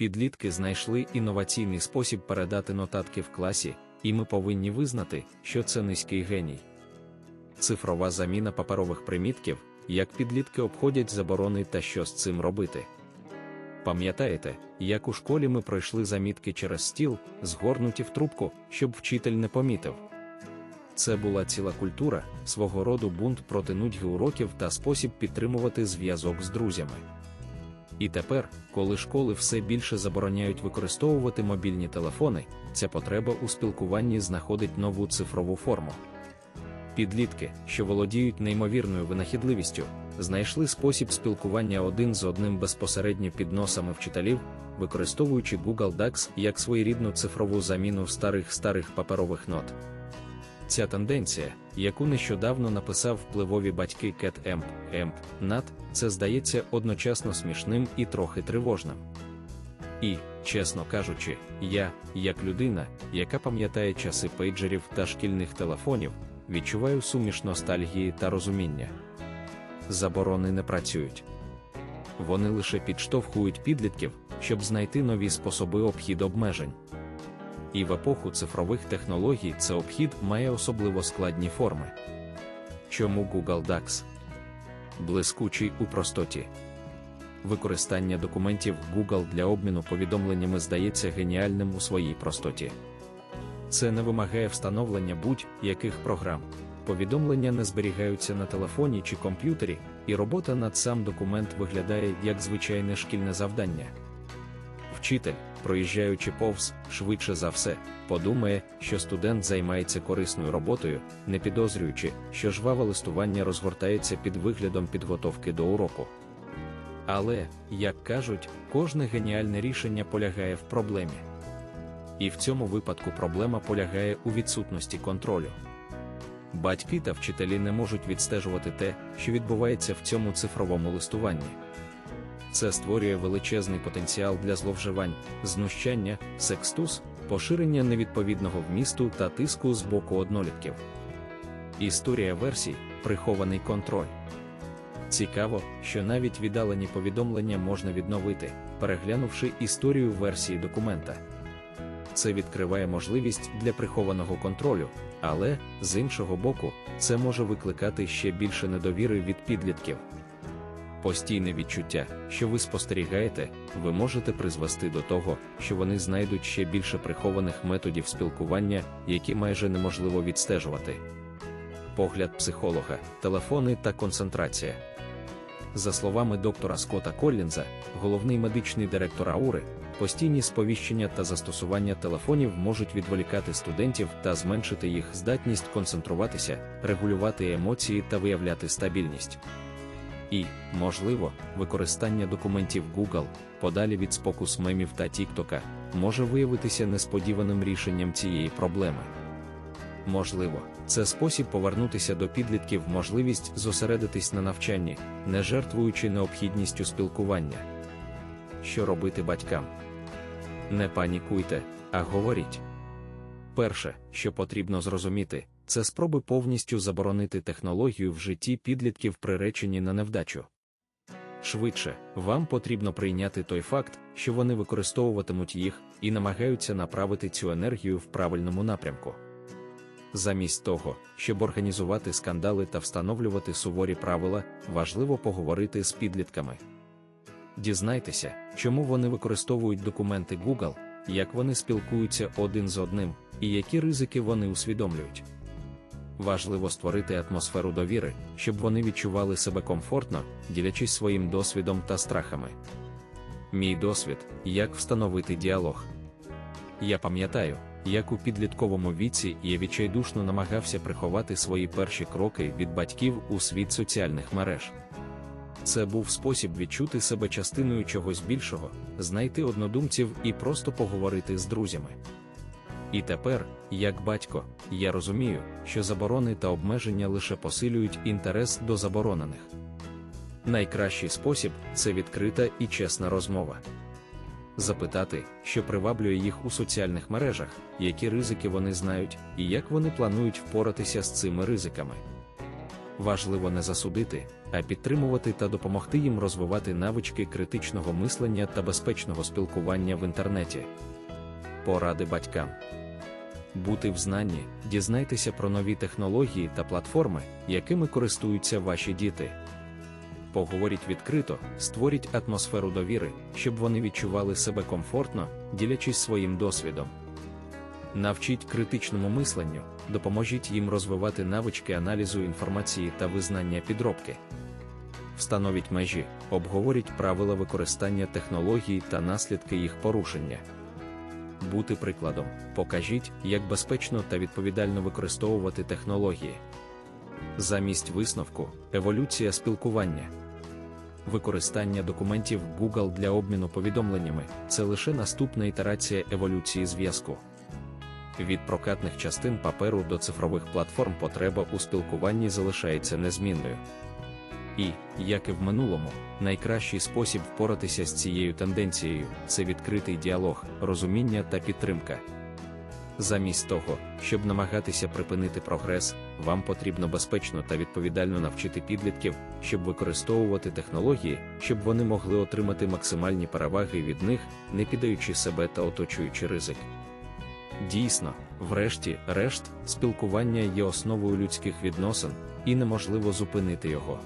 Підлітки знайшли інноваційний спосіб передати нотатки в класі, і ми повинні визнати, що це низький геній. Цифрова заміна паперових примітків, як підлітки обходять заборони та що з цим робити. Пам'ятаєте, як у школі ми пройшли замітки через стіл, згорнуті в трубку, щоб вчитель не помітив. Це була ціла культура, свого роду бунт проти нудьги уроків та спосіб підтримувати зв'язок з друзями. І тепер, коли школи все більше забороняють використовувати мобільні телефони, ця потреба у спілкуванні знаходить нову цифрову форму. Підлітки, що володіють неймовірною винахідливістю, знайшли спосіб спілкування один з одним безпосередньо під носами вчителів, використовуючи Google Docs як своєрідну цифрову заміну старих старих паперових нот. Ця тенденція, яку нещодавно написав впливові батьки Кет Емп, Емп, Нат, це здається одночасно смішним і трохи тривожним. І, чесно кажучи, я, як людина, яка пам'ятає часи пейджерів та шкільних телефонів, відчуваю суміш ностальгії та розуміння. Заборони не працюють. Вони лише підштовхують підлітків, щоб знайти нові способи обхід обмежень. І в епоху цифрових технологій це обхід має особливо складні форми. Чому Google Docs? Блискучий у простоті. Використання документів Google для обміну повідомленнями здається геніальним у своїй простоті. Це не вимагає встановлення будь-яких програм. Повідомлення не зберігаються на телефоні чи комп'ютері, і робота над сам документ виглядає як звичайне шкільне завдання. Вчитель, проїжджаючи повз, швидше за все, подумає, що студент займається корисною роботою, не підозрюючи, що жваве листування розгортається під виглядом підготовки до уроку. Але, як кажуть, кожне геніальне рішення полягає в проблемі. І в цьому випадку проблема полягає у відсутності контролю. Батьки та вчителі не можуть відстежувати те, що відбувається в цьому цифровому листуванні. Це створює величезний потенціал для зловживань, знущання, секстус, поширення невідповідного вмісту та тиску з боку однолітків. Історія версій прихований контроль. Цікаво, що навіть віддалені повідомлення можна відновити, переглянувши історію версії документа. Це відкриває можливість для прихованого контролю, але, з іншого боку, це може викликати ще більше недовіри від підлітків. Постійне відчуття, що ви спостерігаєте, ви можете призвести до того, що вони знайдуть ще більше прихованих методів спілкування, які майже неможливо відстежувати. Погляд психолога, телефони та концентрація. За словами доктора Скотта Коллінза, головний медичний директор Аури, постійні сповіщення та застосування телефонів можуть відволікати студентів та зменшити їх здатність концентруватися, регулювати емоції та виявляти стабільність. І, можливо, використання документів Google, подалі від спокус мемів та Тіктока, може виявитися несподіваним рішенням цієї проблеми. Можливо, це спосіб повернутися до підлітків можливість зосередитись на навчанні, не жертвуючи необхідністю спілкування. Що робити батькам? Не панікуйте, а говоріть. Перше, що потрібно зрозуміти, це спроби повністю заборонити технологію в житті підлітків приречені на невдачу. Швидше, вам потрібно прийняти той факт, що вони використовуватимуть їх і намагаються направити цю енергію в правильному напрямку. Замість того, щоб організувати скандали та встановлювати суворі правила, важливо поговорити з підлітками. Дізнайтеся, чому вони використовують документи Google, як вони спілкуються один з одним, і які ризики вони усвідомлюють. Важливо створити атмосферу довіри, щоб вони відчували себе комфортно, ділячись своїм досвідом та страхами. Мій досвід як встановити діалог. Я пам'ятаю, як у підлітковому віці я відчайдушно намагався приховати свої перші кроки від батьків у світ соціальних мереж. Це був спосіб відчути себе частиною чогось більшого, знайти однодумців і просто поговорити з друзями. І тепер, як батько, я розумію, що заборони та обмеження лише посилюють інтерес до заборонених. Найкращий спосіб це відкрита і чесна розмова. Запитати, що приваблює їх у соціальних мережах, які ризики вони знають і як вони планують впоратися з цими ризиками. важливо не засудити, а підтримувати та допомогти їм розвивати навички критичного мислення та безпечного спілкування в інтернеті. Поради батькам. Бути в знанні, дізнайтеся про нові технології та платформи, якими користуються ваші діти. Поговоріть відкрито, створіть атмосферу довіри, щоб вони відчували себе комфортно, ділячись своїм досвідом. Навчіть критичному мисленню, допоможіть їм розвивати навички аналізу інформації та визнання підробки. Встановіть межі, обговоріть правила використання технологій та наслідки їх порушення. Бути прикладом, покажіть, як безпечно та відповідально використовувати технології. Замість висновку еволюція спілкування. Використання документів Google для обміну повідомленнями це лише наступна ітерація еволюції зв'язку. Від прокатних частин паперу до цифрових платформ потреба у спілкуванні залишається незмінною. І, як і в минулому, найкращий спосіб впоратися з цією тенденцією це відкритий діалог, розуміння та підтримка. Замість того, щоб намагатися припинити прогрес, вам потрібно безпечно та відповідально навчити підлітків, щоб використовувати технології, щоб вони могли отримати максимальні переваги від них, не піддаючи себе та оточуючи ризик. Дійсно, врешті-решт, спілкування є основою людських відносин, і неможливо зупинити його.